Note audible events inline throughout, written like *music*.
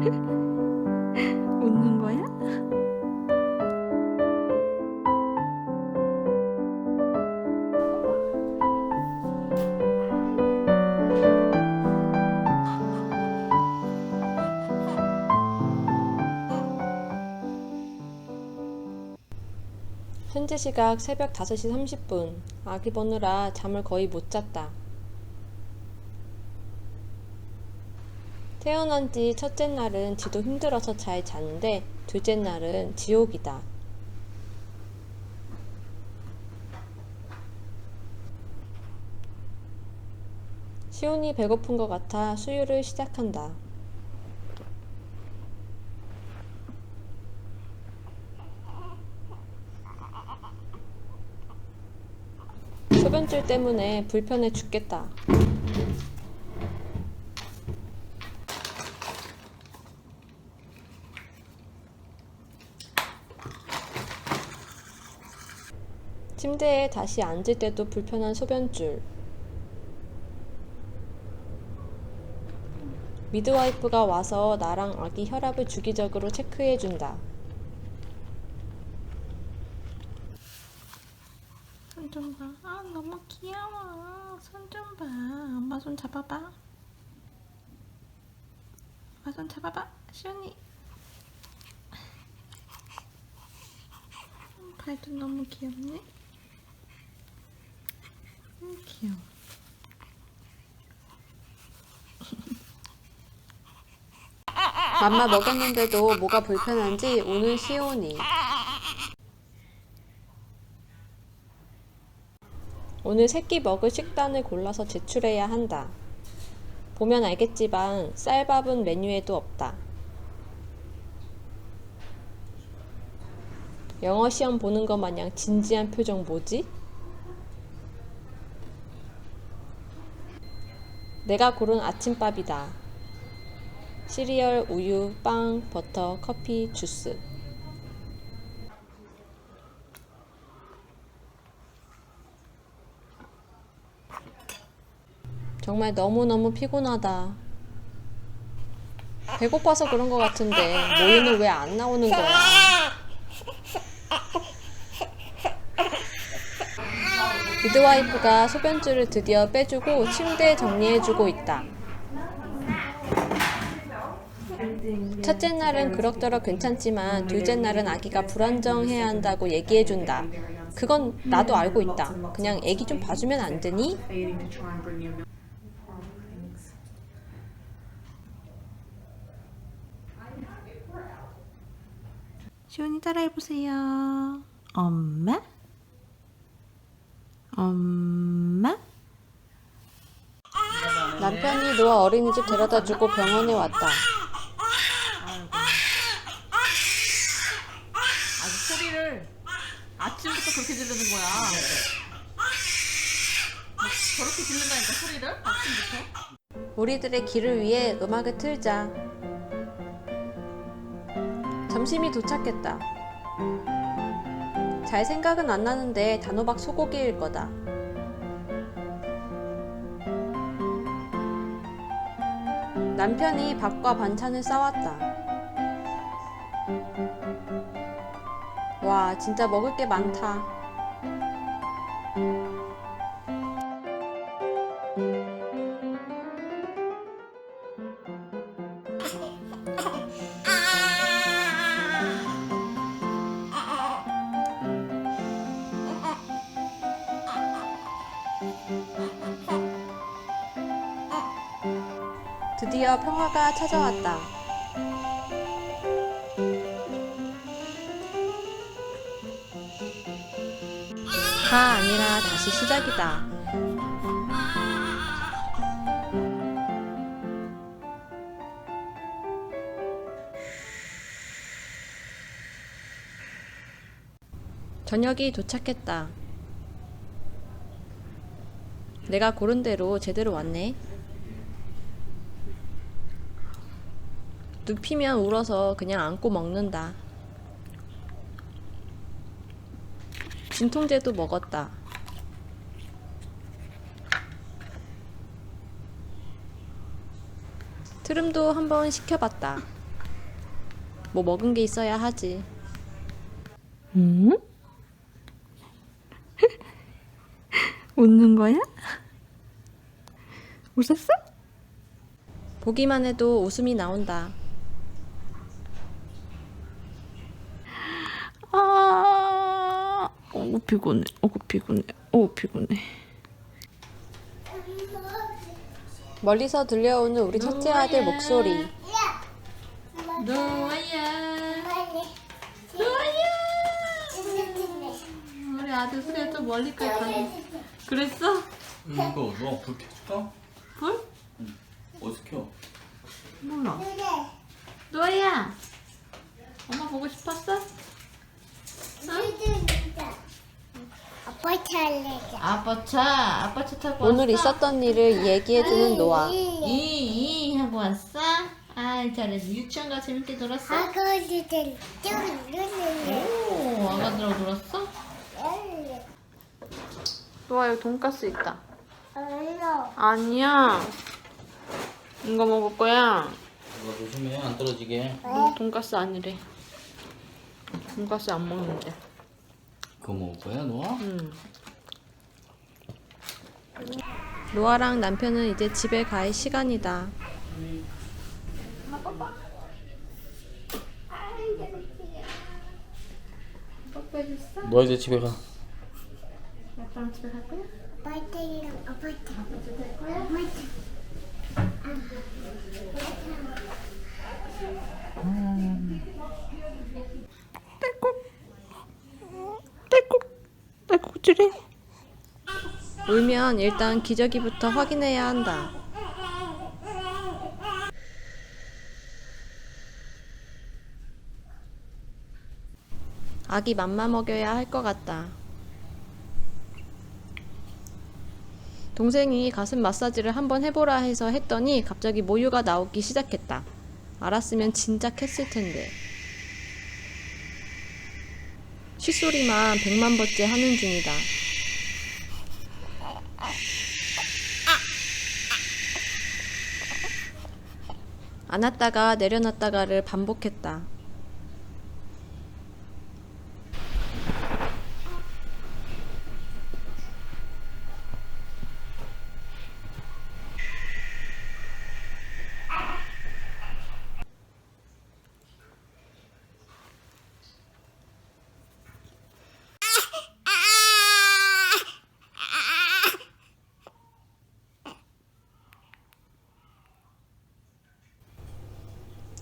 *laughs* 웃는 거야? 현재 시각 새벽 5시 30분. 아기 보느라 잠을 거의 못 잤다. 태어난 지 첫째 날은 지도 힘들어서 잘 자는데 둘째 날은 지옥이다. 시온이 배고픈 것 같아 수유를 시작한다. 소변줄 때문에 불편해 죽겠다. 침대에 다시 앉을 때도 불편한 소변줄. 미드와이프가 와서 나랑 아기 혈압을 주기적으로 체크해준다. 손 좀 봐. 아, 너무 귀여워. 손 좀 봐. 엄마 손 잡아봐. 엄마 손 잡아봐. 시온이. 발도 너무 귀엽네. 음, 귀여워. 맘마 먹였는데도 뭐가 불편한지 오늘 시온이. 오늘 새끼 먹을 식단을 골라서 제출해야 한다. 보면 알겠지만 쌀밥은 메뉴에도 없다. 영어 시험 보는 것 마냥 진지한 표정 뭐지? 내가 고른 아침밥이다. 시리얼, 우유, 빵, 버터, 커피, 주스. 정말 너무너무 피곤하다. 배고파서 그런 것 같은데 모유는 왜 안 나오는 거야? 미드와이프가 소변줄을 드디어 빼주고 침대에 정리해주고 있다. 첫째 날은 그럭저럭 괜찮지만 둘째 날은 아기가 불안정해야 한다고 얘기해준다. 그건 나도 알고 있다. 그냥 애기 좀 봐주면 안 되니? 시온이 따라해보세요. 엄마? 엄마? 남편이 노아 어린이집 데려다 주고 병원에 왔다. 아주 소리를 아침부터 그렇게 지르는 거야. 막 저렇게 지른다니까 소리를 아침부터. 우리들의 길을 위해 음악을 틀자. 점심이 도착했다. 잘 생각은 안 나는데 단호박 소고기일 거다. 남편이 밥과 반찬을 싸왔다. 와, 진짜 먹을 게 많다. 드디어 평화가 찾아왔다. 다 아니라 다시 시작이다. 저녁이 도착했다. 내가 고른 대로 제대로 왔네. 눕히면 울어서 그냥 안고 먹는다. 진통제도 먹었다. 트름도 한번 시켜봤다. 뭐 먹은 게 있어야 하지. 응? *laughs* 웃는 거야? 웃었어? 보기만 해도 웃음이 나온다. 아, 어구 피곤해. 어구 피곤해. 어구 피곤해. 멀리서 들려오는 우리 첫째 아들 목소리. 노아야. 노아야. 우리 아들 수레 좀 멀리까지 가네. 그랬어? 이거 너불 켜줄까? 불? 어디서 켜? 몰라. 노아야. 엄마 보고 싶었어? 아빠 잘래자. 아빠 차. 아빠 차 타고 오늘 왔어? 있었던 일을 얘기해주는 노아. 이, 이 하고 왔어? 아이 잘했어. 유치원 가 재밌게 놀았어? 아가씨들 좀 오, 아가들하고 놀았어? 노아 여기 돈가스 있다. 얼로. 아니야. 이거 먹을 거야. 이거 조심해 안 떨어지게 너 돈가스 아니래. 돈가스 안 먹는데. 그거 먹을 거야 너아? 응. 노아랑 남편은 이제 집에 갈 시간이다. 너 이제 집에 가 아빠랑 집에 갈 거야? 딸꾹질해. 울면 일단 기저귀부터 확인해야 한다. 아기 맘마 먹여야 할 것 같다. 동생이 가슴 마사지를 한번 해보라 해서 했더니 갑자기 모유가 나오기 시작했다. 알았으면 진작 했을 텐데. 쉿소리만 백만 번째 하는 중이다. 안았다가 내려놨다가를 반복했다.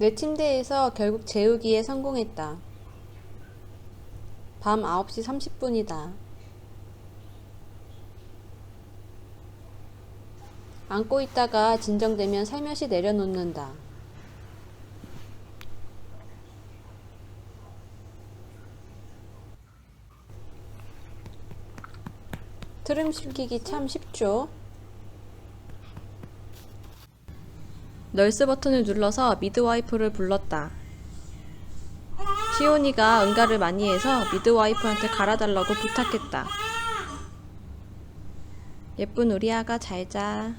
내 침대에서 결국 재우기에 성공했다. 밤 9시 30분이다. 안고 있다가 진정되면 살며시 내려놓는다. 트름 실기기 참 쉽죠? 널스 버튼을 눌러서 미드와이프를 불렀다. 시온이가 응가를 많이 해서 미드와이프한테 갈아달라고 부탁했다. 예쁜 우리 아가 잘 자.